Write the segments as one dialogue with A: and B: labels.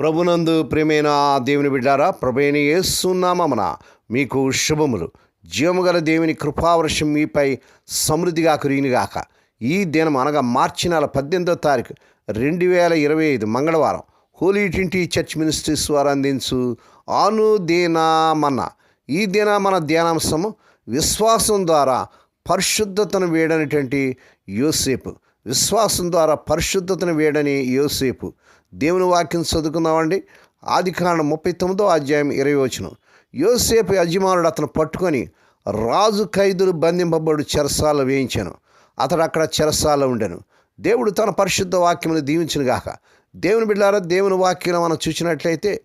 A: ప్రభునందు ప్రేమైన దేవుని బిడ్డారా ప్రభైన యేసునామమున మీకు శుభములు. జీవము గల దేవుని కృపావర్షం మీపై సమృద్ధిగా కురిగినగాక ఈ దినం అనగా మార్చి నెల పద్దెనిమిదో తారీఖు రెండు వేల ఇరవై ఐదు మంగళవారం హోలీ ట్వంటీ చర్చ్ మినిస్ట్రీస్ వారు అందించు ఆను దీనామన్న ఈ దిన మన ధ్యానాంశము విశ్వాసం ద్వారా పరిశుద్ధతను వేడనటువంటి యోసేపు విశ్వాసం ద్వారా పరిశుద్ధతను వేయడని యోసేపు. దేవుని వాక్యం చదువుకుందామండి. ఆది కాండం ముప్పై తొమ్మిదో అధ్యాయం ఇరవై వచనం. యోసేపు యజమానుడు అతను పట్టుకొని రాజు ఖైదులు బంధింపబడు చెరసాల వేయించాను. అతడు అక్కడ చెరసాల ఉండెను. దేవుడు తన పరిశుద్ధ వాక్యమును దీవించిన గాక. దేవుని బిడ్డారా దేవుని వాక్యం మనం చూసినట్లయితే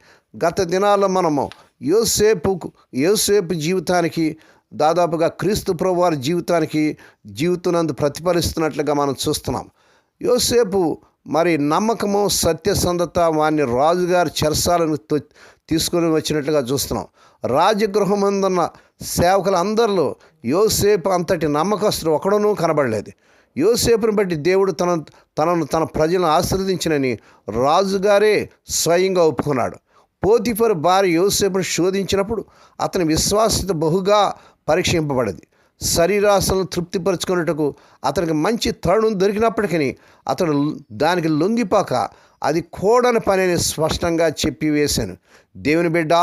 A: గత దినాల్లో మనము యోసేపు యోసేపు జీవితానికి దాదాపుగా క్రీస్తు ప్రభు వారి జీవితానికి జీవితానందు ప్రతిఫలిస్తున్నట్లుగా మనం చూస్తున్నాం. యోసేపు మరి నమ్మకము సత్యసంధత వారిని రాజుగారి చెరసాలను తీసుకొని వచ్చినట్లుగా చూస్తున్నాం. రాజగృహమందున్న సేవకులందరిలో యోసేపు అంతటి నమ్మకస్తుడు ఒకడనూ కనబడలేదు. యోసేపుని బట్టి దేవుడు తన తనను తన ప్రజలను ఆశీర్వదించినని రాజుగారే స్వయంగా ఒప్పుకున్నాడు. పోతిఫర్ భార్య యోసేపును శోధించినప్పుడు అతని విశ్వాసత బహుగా పరీక్షింపబడది. శరీరాశలను తృప్తిపరుచుకున్నట్టుకు అతనికి మంచి తరుణం దొరికినప్పటికీ అతడు దానికి లొంగిపోక అది కూడని పని అని స్పష్టంగా చెప్పి వేశాను దేవుని బిడ్డ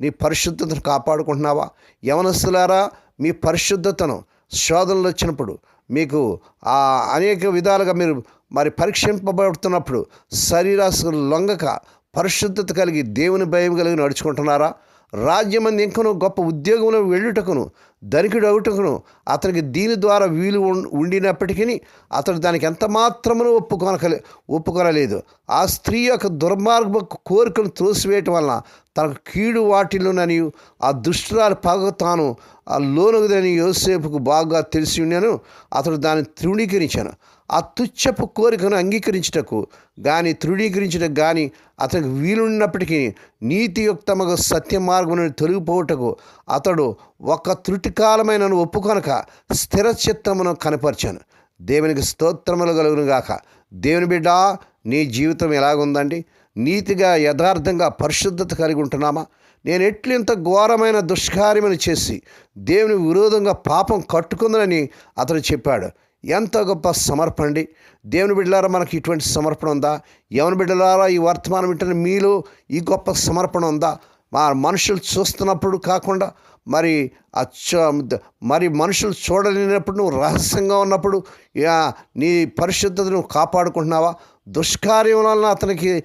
A: నీ పరిశుద్ధతను కాపాడుకుంటున్నావా? యవనస్తులారా మీ పరిశుద్ధతను శోధనలు వచ్చినప్పుడు మీకు ఆ అనేక విధాలుగా మీరు మరి పరీక్షింపబడుతున్నప్పుడు శరీరాశలు లొంగక పరిశుద్ధత కలిగి దేవుని భయం కలిగి నడుచుకుంటున్నారా? రాజ్యమంది ఇంకను గొప్ప ఉద్యోగంలో వెళ్ళుటకును. ధనికుడు అవుటకును. అతనికి దీని ద్వారా వీలు ఉం- ఉండినప్పటికీ అతడు దానికి ఎంత మాత్రమును ఒప్పుకొనకలే ఒప్పుకొనలేదు. ఆ స్త్రీ యొక్క దుర్మార్గ కోరికను త్రోసివేయటం వలన తనకు కీడు వాటిల్లోనని ఆ దుష్టురాలు పగ తాను ఆ లోనుదని యోసేపుకు బాగా తెలిసి ఉన్నాను అతడు దాన్ని తృణీకరించాను. ఆ తుచ్చపు కోరికను అంగీకరించుటకు కానీ తృణీకరించుటకు కానీ అతనికి వీలున్నప్పటికీ నీతియుక్తముగా సత్య మార్గమును తొలగిపోవుటకు అతడు ఒక త్రుటికాలమైన ఒప్పుకొనక స్థిర చిత్తమును కనపరిచాను. దేవునికి స్తోత్రములు కలుగునుగాక దేవుని బిడ్డ నీ జీవితం ఎలాగుందండి? నీతిగా యథార్థంగా పరిశుద్ధత కలిగి ఉంటున్నామా? నేను ఎట్లు ఇంత ఘోరమైన దుష్కార్యములు చేసి దేవుని విరోధంగా పాపం కట్టుకుందని అతడు చెప్పాడు. ఎంత గొప్ప సమర్పణ అండి. దేవుని బిడ్డలారా మనకి ఇటువంటి సమర్పణ ఉందా? యవన బిడ్డలారా ఈ వర్తమానం వింటున్న మీలో ఈ గొప్ప సమర్పణ ఉందా? మా మనుషులు చూస్తున్నప్పుడు కాకుండా మరి ఆ చ- మరి మనుషులు చూడలేనప్పుడు నువ్వు రహస్యంగా ఉన్నప్పుడు నీ పరిశుద్ధతను కాపాడుకుంటున్నావా? దుష్కార్యం వలన అతనికి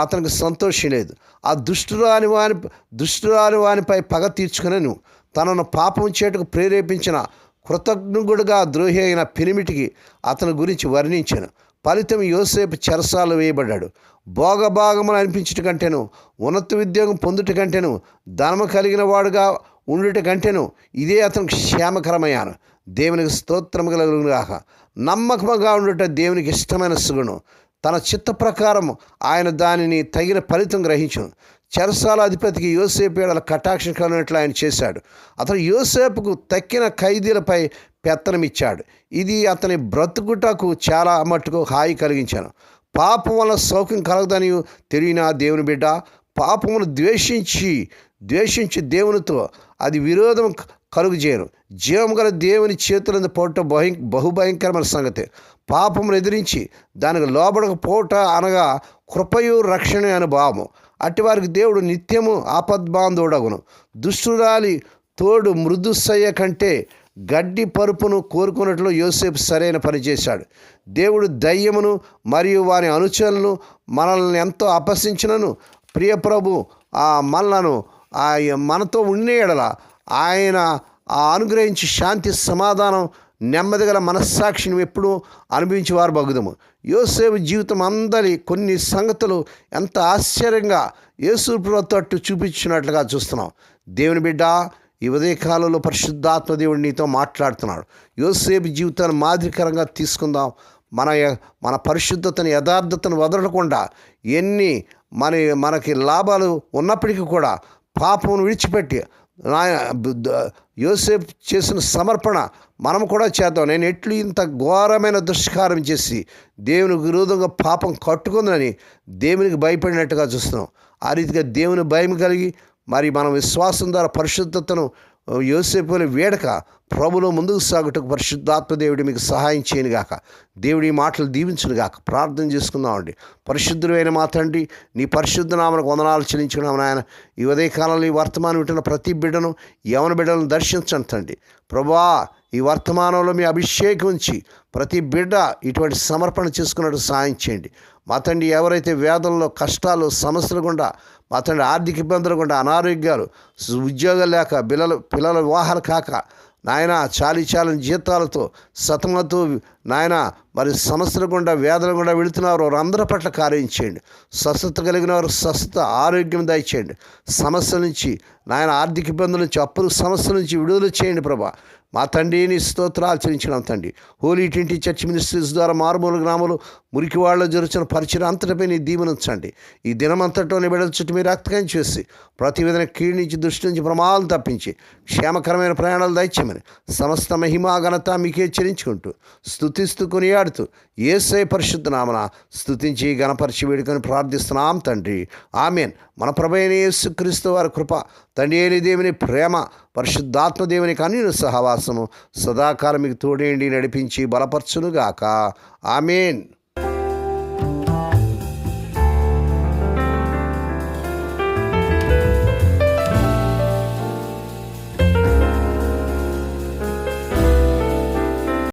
A: అతనికి సంతోషం లేదు. ఆ దుష్టురాని వాని దుష్టురాని వానిపై పగ తీర్చుకునేను తనను పాపం చేటుకు ప్రేరేపించిన కృతజ్ఞుడుగా ద్రోహి అయిన పిరిమిటికి అతని గురించి వర్ణించాను. ఫలితం యోసేపు చెరసాలు వేయబడ్డాడు. భోగభాగములు అనిపించుట కంటేను ఉన్నత ఉద్యోగం పొందుట కంటేను ధనము కలిగిన వాడుగా ఉండుట కంటేను ఇదే అతనికి క్షేమకరమయ్యాను. దేవునికి స్తోత్రము కలుగుగాక నమ్మకముగా ఉండుట దేవునికి ఇష్టమైన సుగుణం. తన చిత్త ప్రకారం ఆయన దానిని తగిన ఫలితం గ్రహించును. చెరసాల అధిపతికి యోసేపు ఏడల కటాక్షం కలిగినట్లు ఆయన చేశాడు. అతను యోసేపుకు తక్కిన ఖైదీలపై పెత్తనమిచ్చాడు. ఇది అతని బ్రతుకుటకు చాలా మట్టుకు హాయి కలిగించాను. పాపం వల్ల సౌఖ్యం కలగదని తెలియన దేవుని బిడ్డ? పాపమును ద్వేషించి ద్వేషించి దేవునితో అది విరోధం కలుగు చేయను జీవం గల దేవుని చేతులందు పోవటం భయం బహుభయంకరమైన సంగతి. పాపమును ఎదిరించి దానికి లోబడకపోవట అనగా కృపయు రక్షణ అనుభావము అట్టి వారికి దేవుడు నిత్యము ఆపద్బాంధుడగును. దుష్టురాలి తోడు మృదుస్సయ్య కంటే గడ్డి పరుపును కోరుకున్నట్లు యోసేపు సరైన పని చేశాడు. దేవుడు దయ్యమును మరియు వారి అనుచరులను మనల్ని ఎంతో అపహసించినను. ప్రియ ప్రభు ఆ మనలను ఆ మనతో ఉండే ఆయన ఆ అనుగ్రహించి శాంతి సమాధానం నెమ్మది గల మనస్సాక్షిని ఎప్పుడూ అనుభవించి వారు బగుదము. యోసేపు జీవితం అందరి కొన్ని సంగతులు ఎంత ఆశ్చర్యంగా యేసు తట్టు చూపించినట్లుగా చూస్తున్నాం. దేవుని బిడ్డ ఈ ఉదయకాలంలో పరిశుద్ధాత్మ దేవుడు నీతో మాట్లాడుతున్నాడు. యోసేపు జీవితాన్ని మాదిరికరంగా తీసుకుందాం. మన మన పరిశుద్ధతను యథార్థతను వదలకుండా ఎన్ని మన మనకి లాభాలు ఉన్నప్పటికీ కూడా పాపమును విడిచిపెట్టి నాయన యోసేపు చేసిన సమర్పణ మనం కూడా చేద్దాం. నేను ఎట్లు ఇంత ఘోరమైన దుష్కారం చేసి దేవునికి విరోధంగా పాపం కట్టుకుందని దేవునికి భయపడినట్టుగా చూస్తున్నాం. ఆ రీతిగా దేవుని భయం కలిగి మరి మనం విశ్వాసం ద్వారా పరిశుద్ధతను యోసేపుని వేడక ప్రభులో ముందుకు సాగుటకు పరిశుద్ధాత్మ దేవుడి మీకు సహాయం చేయనుగాక దేవుడి మాటలు దీవించునుగాక ప్రార్థన చేసుకుందామండి పరిశుద్ధులైన మా తండ్రి నీ పరిశుద్ధ నామకు వందనాలు చెల్లించుకున్నాము నాయన. ఈ ఉదయకాలంలో ఈ వర్తమానం వింటున్న ప్రతి బిడ్డను యవన బిడ్డలను దర్శించండి తండ్రి. ప్రభా ఈ వర్తమానంలో మీ అభిషేకం ఉంచి ప్రతి బిడ్డ ఇటువంటి సమర్పణ చేసుకున్నట్టు సాయం చేయండి. మా తండ్రి ఎవరైతే వేదనలో కష్టాలు సమస్యలు గుండా మా తండ్రి ఆర్థిక ఇబ్బందులు గుండా అనారోగ్యాలు ఉద్యోగాలు లేక పిల్లలు పిల్లల వివాహాలు కాక నాయన చాలి చాలని జీతాలతో సతమతో నాయన మరి సమస్యల గుండా వేదన గుండా వెళుతున్నారు వారు అందరి పట్ల కార్యం చేయండి. స్వస్థత కలిగిన వారు స్వస్థత ఆరోగ్యం దయచేయండి. సమస్య నుంచి నాయన ఆర్థిక ఇబ్బందుల నుంచి అప్పుల సమస్య నుంచి విడుదల చేయండి ప్రభా. మా తండ్రిని స్తోత్రాలు చెల్లించినాం తండ్రి. హోలీ ట్వంటీ చర్చ్ మినిస్ట్రీస్ ద్వారా మారుమూల గ్రామాలు మురికి వాళ్ళలో జరుగుతున్న పరిచయం అంతటిపై నీ దీవెనుంచండి ఈ దినమంతటో బిడ్డల చుట్టూ మీరు రక్తకం చేసి ప్రతి విధంగా కీడు నుంచి దృష్టి నుంచి ప్రమాదం తప్పించి క్షేమకరమైన ప్రయాణాలు దయచేయమని సమస్త మహిమా ఘనత మీకే చెల్లించుకుంటూ స్థుతిస్తూ కొనియాడుతూ ఏసై పరిశుద్ధ నామన స్థుతించి గణపరిచి వేడుకొని ప్రార్థిస్తున్నాం తండ్రి. ఆమెన్. మన ప్రభైన యేసుక్రీస్తు వారి కృప తండ్రి అయిన దేవుని ప్రేమ పరిశుద్ధాత్మ దేవుని కన్నీరు సహవాసము సదాకాలం మీకు తోడేండి నడిపించి బలపరచునుగాక. ఆమెన్.